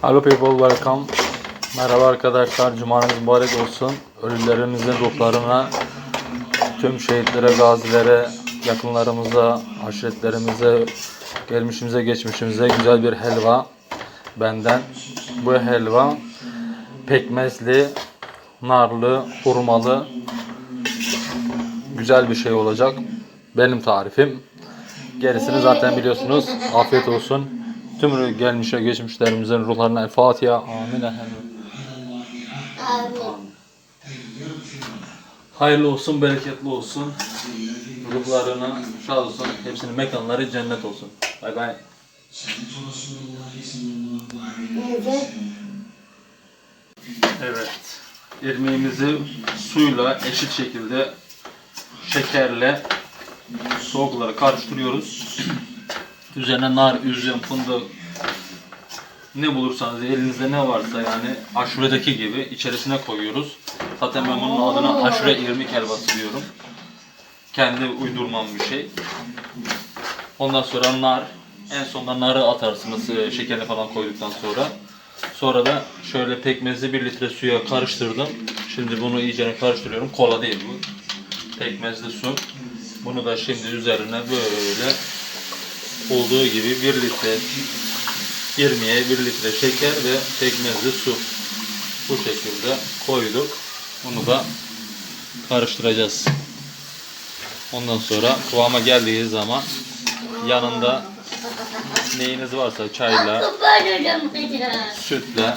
Hello people, welcome. Merhaba arkadaşlar, cumanız mübarek olsun. Ölülerimizin ruhlarına, tüm şehitlere, gazilere, yakınlarımıza, aşiretlerimize, gelmişimize, geçmişimize güzel bir helva benden. Bu helva pekmezli, narlı, hurmalı, güzel bir şey olacak. Benim tarifim. Gerisini zaten biliyorsunuz. Afiyet olsun. Tüm gelmişe geçmişlerimizin ruhlarına El Fatiha. Amin. efendim. Hayırlı olsun, bereketli olsun. Ruhlarına şad olsun. Hepsinin mekanları cennet olsun. Bay bay. Evet. İrmiğimizi suyla eşit şekilde şekerle soğukları karıştırıyoruz. Üzerine nar, üzüm, fındık ne bulursanız elinizde ne varsa yani aşuredeki gibi içerisine koyuyoruz. Zaten ben bunun adına aşure irmik helvası diyorum. Kendi uydurmam bir şey. Ondan sonra nar. En sonunda narı atarsınız e, şekerini falan koyduktan sonra. Sonra da şöyle pekmezi bir litre suya karıştırdım. Şimdi bunu iyice karıştırıyorum. Kola değil bu. Pekmezli su. Bunu da şimdi üzerine böyle olduğu gibi 1 litre irmiğe 1 litre şeker ve pekmezli su bu şekilde koyduk. Bunu da karıştıracağız. Ondan sonra kıvama geldiği zaman yanında neyiniz varsa çayla, sütle,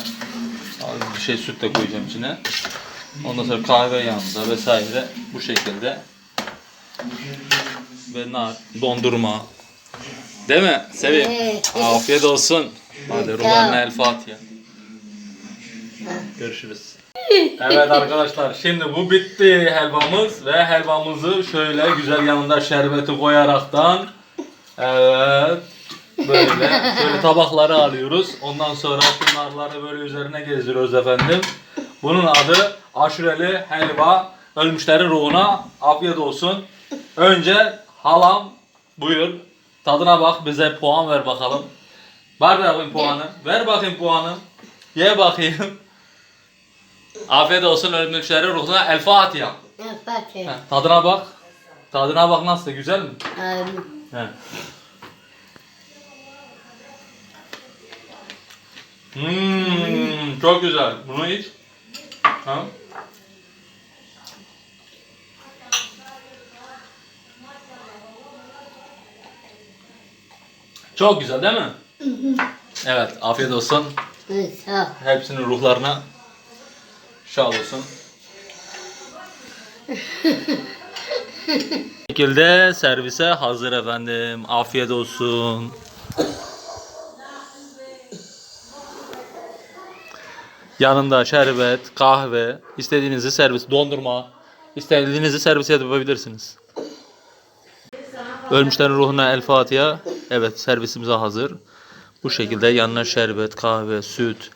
bir şey süt de koyacağım içine. Ondan sonra kahve yanında vesaire bu şekilde ve nar, dondurma. Değil mi? Sevim. Evet. Afiyet olsun. Hadi Rulan'la El Fatiha. Görüşürüz. Evet arkadaşlar şimdi bu bitti helvamız ve helvamızı şöyle güzel yanında şerbeti koyaraktan evet böyle şöyle tabakları alıyoruz. Ondan sonra şu narları böyle üzerine gezdiriyoruz efendim. Bunun adı aşureli helva. Ölmüşlerin ruhuna afiyet olsun. Önce halam buyur tadına bak bize puan ver bakalım. Ver bakayım puanı. Ver bakayım puanı. Ye bakayım. Afiyet olsun ölmüşlerin ruhuna El Fatiha. Heh, Tadına bak. Tadına bak nasıl güzel mi? He. Hmm, çok güzel. Bunu iç. Ha? Çok güzel değil mi? Evet, afiyet olsun. Hepsinin ruhlarına şad olsun. Bu şekilde servise hazır efendim. Afiyet olsun. Yanında şerbet, kahve, istediğinizi servis, dondurma, istediğinizi servis yapabilirsiniz. Ölmüşlerin ruhuna El Fatiha. Evet servisimize hazır. Bu şekilde yanına şerbet, kahve, süt,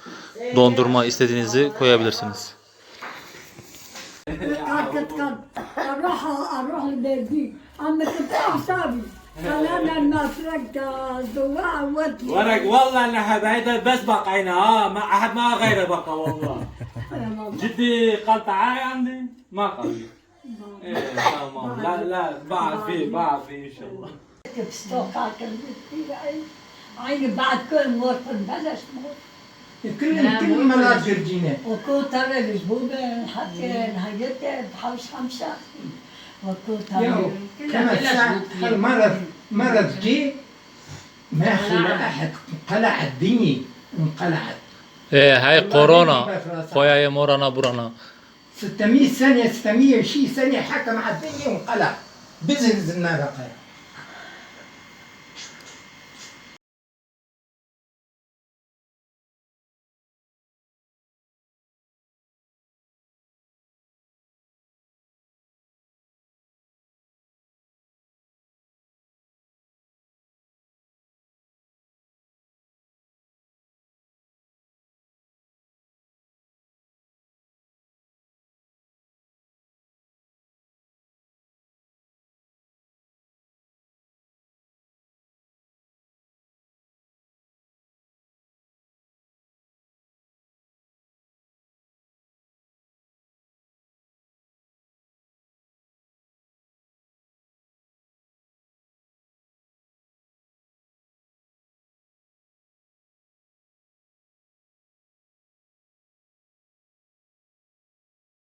dondurma istediğinizi koyabilirsiniz. كنت كنت اروح اروح لبيتي اما كنت اعصابي انا لما تركت الدواء وطلع ورق والله انا حبيتها بس بقينا ها ما احد ما غيره بقى والله جدي قال تعالي عندي ما قال لي. ايه تمام لا لا بعد فيه بعد فيه ان شاء الله كنت بستوقع كنت كثير عيني بعد كل مور كنت بلش مور كلهم كلهم مناطق الجنة وكنت أنا الجبوبة حتى نهايتها بحوش خمسة. وكنت أنا كل مرض مرض جي ما خلا احد انقلعت الدنيا انقلعت. إيه هاي كورونا. خويا يا مورانا برونا 600 سنة 600 شي سنة حكم على الدنيا وانقلع. بزنز النار